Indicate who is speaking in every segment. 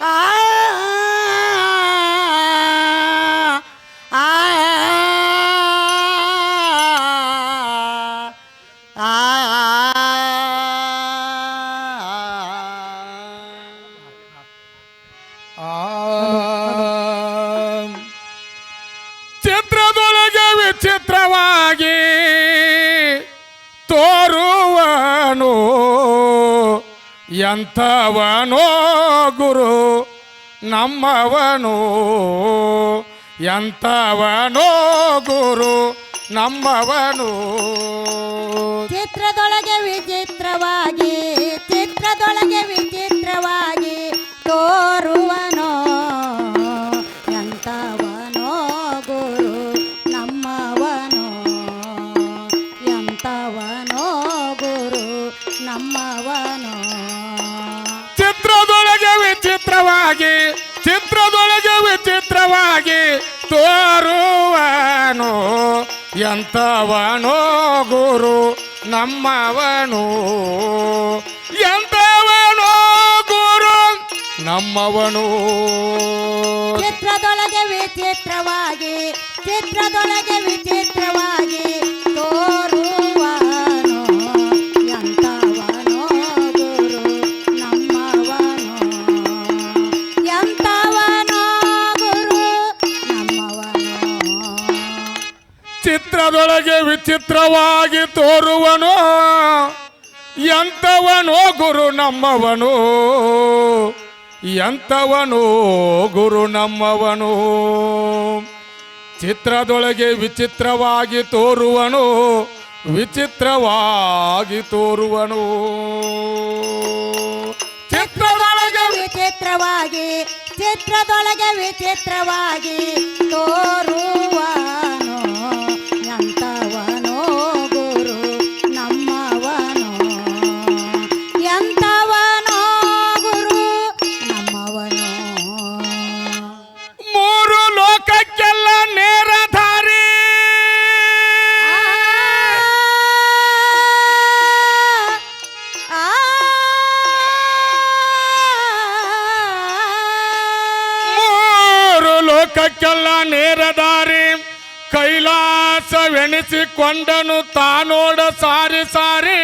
Speaker 1: ಆ
Speaker 2: ಎಂಥವನೋ ಗುರು ನಮ್ಮವನು? ಎಂಥವನೋ ಗುರು ನಮ್ಮವನು?
Speaker 1: ಚಿತ್ರದೊಳಗೆ ವಿಚಿತ್ರವಾಗಿ ಚಿತ್ರದೊಳಗೆ ವಿಚಿತ್ರವಾಗಿ ತೋರುವನೋ.
Speaker 2: ಎಂಥವನೋ ಗುರು ನಮ್ಮವನು? ಎಂಥವನೋ ಗುರು ನಮ್ಮವನು?
Speaker 1: ಚಿತ್ರದೊಳಗೆ ವಿಚಿತ್ರವಾಗಿ ಚಿತ್ರದೊಳಗೆ ವಿಚಿತ್ರವಾಗಿ.
Speaker 2: ವಿಚಿತ್ರವಾಗಿ ತೋರುವನು, ಎಂಥವನೋ ಗುರು ನಮ್ಮವನು, ಎಂಥವನು ಗುರು ನಮ್ಮವನು. ಚಿತ್ರದೊಳಗೆ ವಿಚಿತ್ರವಾಗಿ ತೋರುವನು ವಿಚಿತ್ರವಾಗಿ ತೋರುವನು. ಚಿತ್ರದೊಳಗೆ
Speaker 1: ವಿಚಿತ್ರವಾಗಿ ಚಿತ್ರದೊಳಗೆ ವಿಚಿತ್ರವಾಗಿ ತೋರುವನು
Speaker 2: ಕೈಲಾಸವೆನಿಸಿಕೊಂಡನು ತಾನೋಡ ಸಾರಿ ಸಾರಿ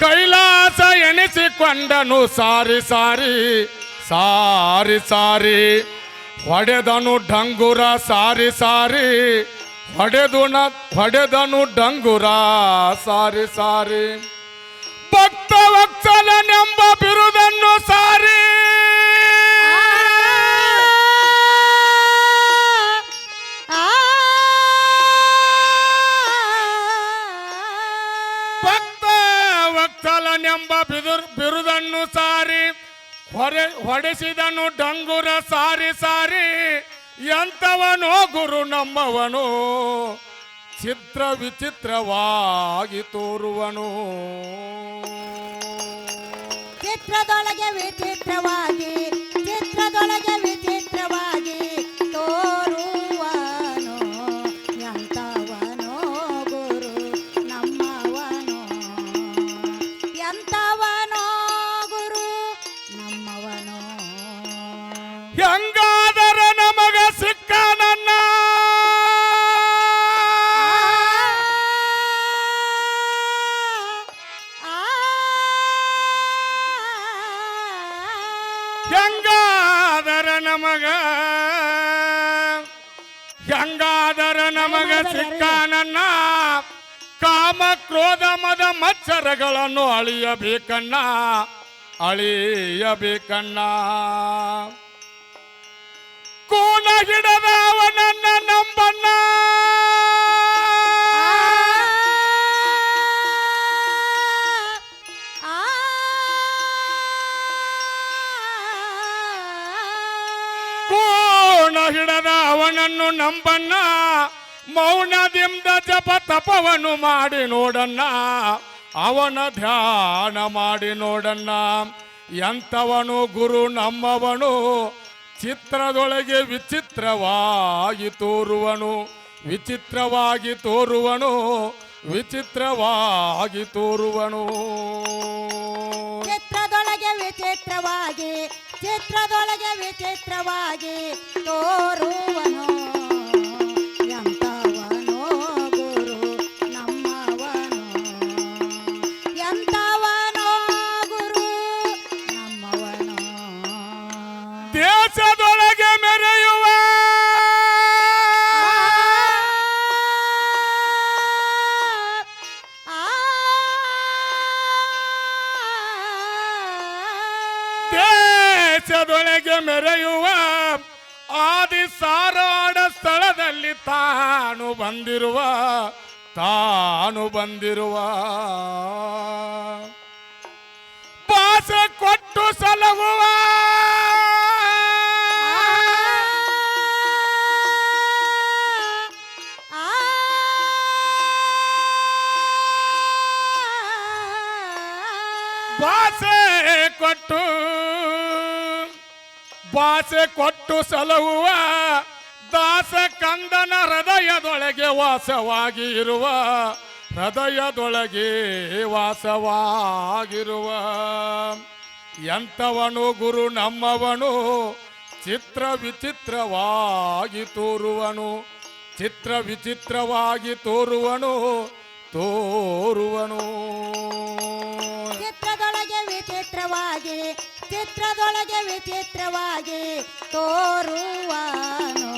Speaker 2: ಕೈಲಾಸ ಎನಿಸಿಕೊಂಡನು ಸಾರಿ ಸಾರಿ ಸಾರಿ ಸಾರಿ ಹೊಡೆದನು ಡಂಗುರ ಸಾರಿ ಸಾರಿ ಹೊಡೆದು ನ ಹೊಡೆದನು ಡಂಗುರ ಸಾರಿ ಸಾರಿ ಭಕ್ತ ವತ್ಸಲನೆಂಬ ಬಿರುದನ್ನು ಬಿರುದನ್ನು ಸಾರಿ, ಹೊರೆ, ಹೊಡೆಸಿದನು ಡಂಗುರ ಸಾರಿ ಸಾರಿ ಎಂತವನೋ ಗುರು ನಮ್ಮವನು, ಚಿತ್ರ ವಿಚಿತ್ರವಾಗಿ ತೋರುವನು.
Speaker 1: ಚಿತ್ರದೊಳಗೆ ವಿಚಿತ್ರವಾಗಿ
Speaker 2: ನಮಗ ಸಿಕ್ಕ ನನ್ನ ಕಾಮ ಕ್ರೋಧ ಮದ ಮಚ್ಚರಗಳನ್ನು ಅಳಿಯಬೇಕನ್ನ ಅಳಿಯಬೇಕನ್ನ ಕೋನ ಹಿಡದ ಅವನನ್ನ ನಂಬಣ್ಣ ಕೋಣ ಹಿಡದ ಅವನನ್ನು ನಂಬಣ್ಣ ಮೌನದಿಂದ ಜಪ ತಪವನ್ನು ಮಾಡಿ ನೋಡಣ್ಣ. ಅವನ ಧ್ಯಾನ ಮಾಡಿ ನೋಡಣ್ಣ. ಎಂಥವನು ಗುರು ನಮ್ಮವನು, ಚಿತ್ರದೊಳಗೆ ವಿಚಿತ್ರವಾಗಿ ತೋರುವನು. ವಿಚಿತ್ರವಾಗಿ ತೋರುವನು ವಿಚಿತ್ರವಾಗಿ ತೋರುವನು.
Speaker 1: ಚಿತ್ರದೊಳಗೆ ವಿಚಿತ್ರವಾಗಿ
Speaker 2: ಚಿತ್ರದೊಳಗೆ ವಿಚಿತ್ರವಾಗಿ ತೋರುವನು. ತಾನು ಬಂದಿರುವ ತಾನು ಬಂದಿರುವ. ಭಾಷೆ ಕೊಟ್ಟು ಸಲಹುವ. ಭಾಷೆ ಕೊಟ್ಟು ಭಾಷೆ ಕೊಟ್ಟು ಸಲಹುವ. ದಾಸ ಕಂದನ ಹೃದಯದೊಳಗೆ ವಾಸವಾಗಿರುವ ಹೃದಯದೊಳಗೆ ವಾಸವಾಗಿರುವ. ಎಂಥವನು ಗುರು ನಮ್ಮವನು, ಚಿತ್ರ ವಿಚಿತ್ರವಾಗಿ ತೋರುವನು, ಚಿತ್ರ ವಿಚಿತ್ರವಾಗಿ ತೋರುವನು ತೋರುವನು.
Speaker 1: ಚಿತ್ರದೊಳಗೆ ವಿಚಿತ್ರವಾಗಿ ಚಿತ್ರದೊಳಗೆ ವಿಚಿತ್ರವಾಗಿ ತೋರುವನು.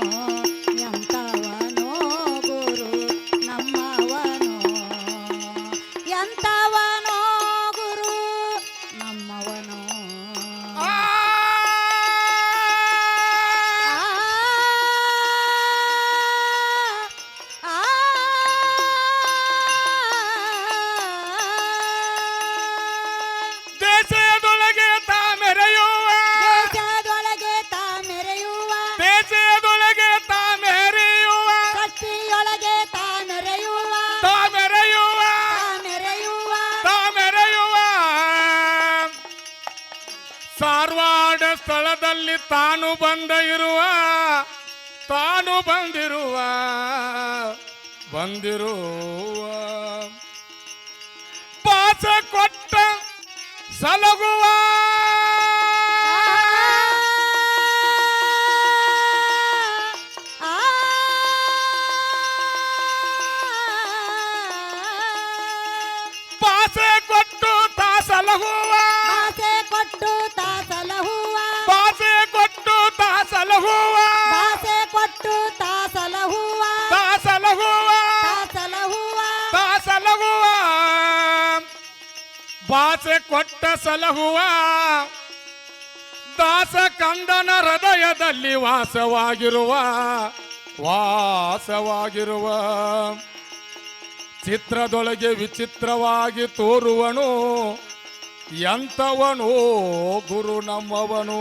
Speaker 2: ಸ್ಥಳದಲ್ಲಿ ತಾನು ಬಂದ ಇರುವ ತಾನು ಬಂದಿರುವ ಬಂದಿರುವ. ಪಾಸ ಕೊಟ್ಟ ಸಲಗುವ. ಪಾಸ ಕೊಟ್ಟು ಭಾಷೆ ಕೊಟ್ಟ ಸಲಹುವ ದಾಸ ಕಂದನ ಹೃದಯದಲ್ಲಿ ವಾಸವಾಗಿರುವ ವಾಸವಾಗಿರುವ. ಚಿತ್ರದೊಳಗೆ ವಿಚಿತ್ರವಾಗಿ ತೋರುವನು ಎಂಥವನು ಗುರು ನಮ್ಮವನು.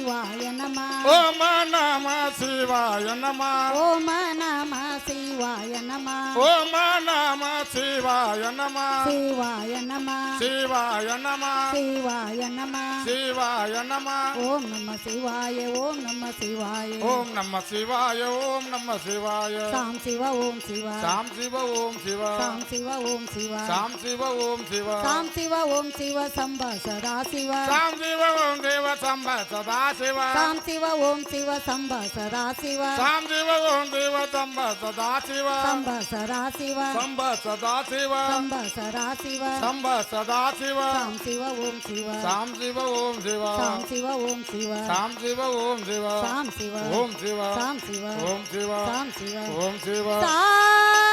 Speaker 1: சிவாய நம.
Speaker 2: ஓம நம சிவாய நம.
Speaker 1: ஓம நம சிவாய நம.
Speaker 2: ஓம நம சிவாய நம.
Speaker 1: சிவாய நம.
Speaker 2: சிவாய நம.
Speaker 1: சிவாய நம.
Speaker 2: சிவாய நம.
Speaker 1: ஓம் நம சிவாய ஓம் நம சிவாய.
Speaker 2: ஓம் நம சிவாய ஓம் நம சிவாய.
Speaker 1: சாம் சிவ ஓம் சிவா.
Speaker 2: சாம் சிவ ஓம் சிவா.
Speaker 1: சாம் சிவ ஓம் சிவா.
Speaker 2: சாம் சிவ ஓம் சிவா.
Speaker 1: சாம் சிவ ஓம் சிவ சம்பா சதா சிவா.
Speaker 2: சாம் சிவ ஓம் சிவ சம்பா சதா சிவ
Speaker 1: சாம் சிவ ஓம் சிவ சம்ப சதா சிவ
Speaker 2: சாம் சிவ ஓம் சிவ சம்ப சதா சிவ
Speaker 1: சம்ப சதா சிவ
Speaker 2: சம்ப சதா சிவ
Speaker 1: சம்ப சதா சிவ
Speaker 2: சம்ப சதா சிவ
Speaker 1: சாம் சிவ ஓம் சிவ
Speaker 2: சாம் சிவ ஓம் சிவ
Speaker 1: சாம் சிவ ஓம் சிவ
Speaker 2: சாம் சிவ ஓம் சிவ
Speaker 1: சாம் சிவ
Speaker 2: ஓம் சிவ
Speaker 1: சாம் சிவ
Speaker 2: ஓம் சிவ
Speaker 1: சாம் சிவ
Speaker 2: ஓம் சிவ
Speaker 1: சாம்